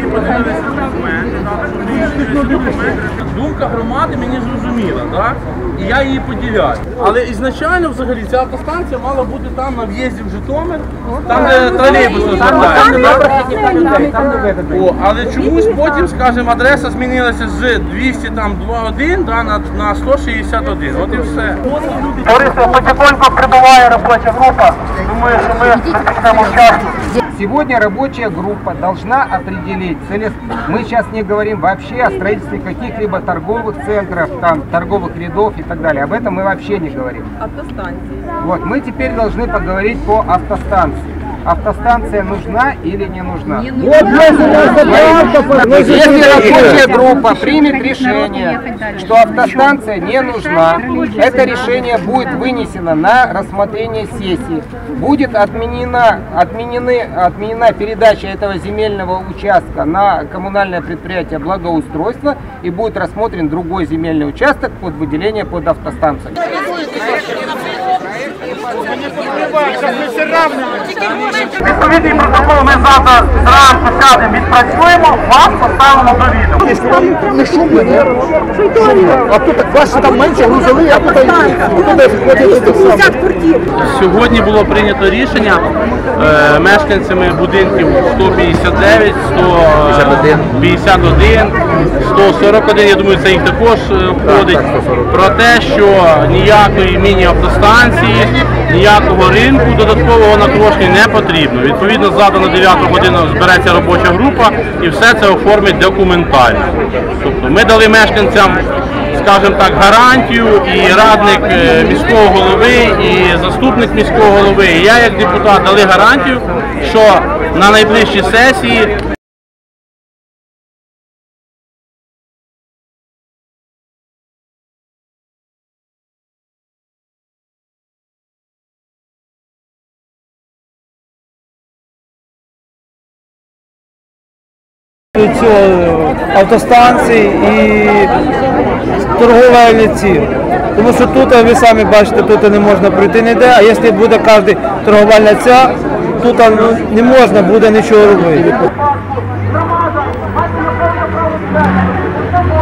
всі подивилися документи, подивилися документи. Думка громади мені зрозуміла, так? І я її поділяю. Але ізначально взагалі ця автостанція мала бути там на в'їзді в Житомир, там де тролейбус. О, але чомусь потім, скажімо, адреса змінилася з 202.1 да, на, на 161. От і все. Товариство потихоньку прибуває робоча група. Сегодня рабочая группа должна определить цели. Мы сейчас не говорим вообще о строительстве каких-либо торговых центров, там, торговых рядов и так далее. Об этом мы вообще не говорим. автостанції. Вот, мы теперь должны поговорить по автостанции. Автостанция нужна или не нужна? Если рабочая группа примет решение, что автостанция не нужна, это решение будет вынесено на рассмотрение сессии. Будет отменена, отменены, отменена передача этого земельного участка на коммунальное предприятие благоустройства и будет рассмотрен другой земельный участок под выделение под автостанцию. Відповідний протокол ми завтра зранку сядемо, відпрацюємо, вас поставимо до вам не шумно, ні? А тут так вас там менше грузові, а тут. Сьогодні було прийнято рішення е, мешканцями будинків 159, 151, 141, я думаю, це їх також е, входить, про те, що ніякої міні-автостанції, ніякого ринку додаткового на Крошні не потрібно. Відповідно, завтра на 9 годину збереться робоча група і все це оформить документально. Тобто ми дали мешканцям скажімо так, гарантію і радник е, міського голови, і заступник міського голови, і я як депутат дали гарантію, що на найближчій сесії автостанції і торгової ці. Тому що тут, ви самі бачите, тут не можна пройти ніде, а якщо буде кожна торговельна ця, тут ну, не можна буде нічого робити.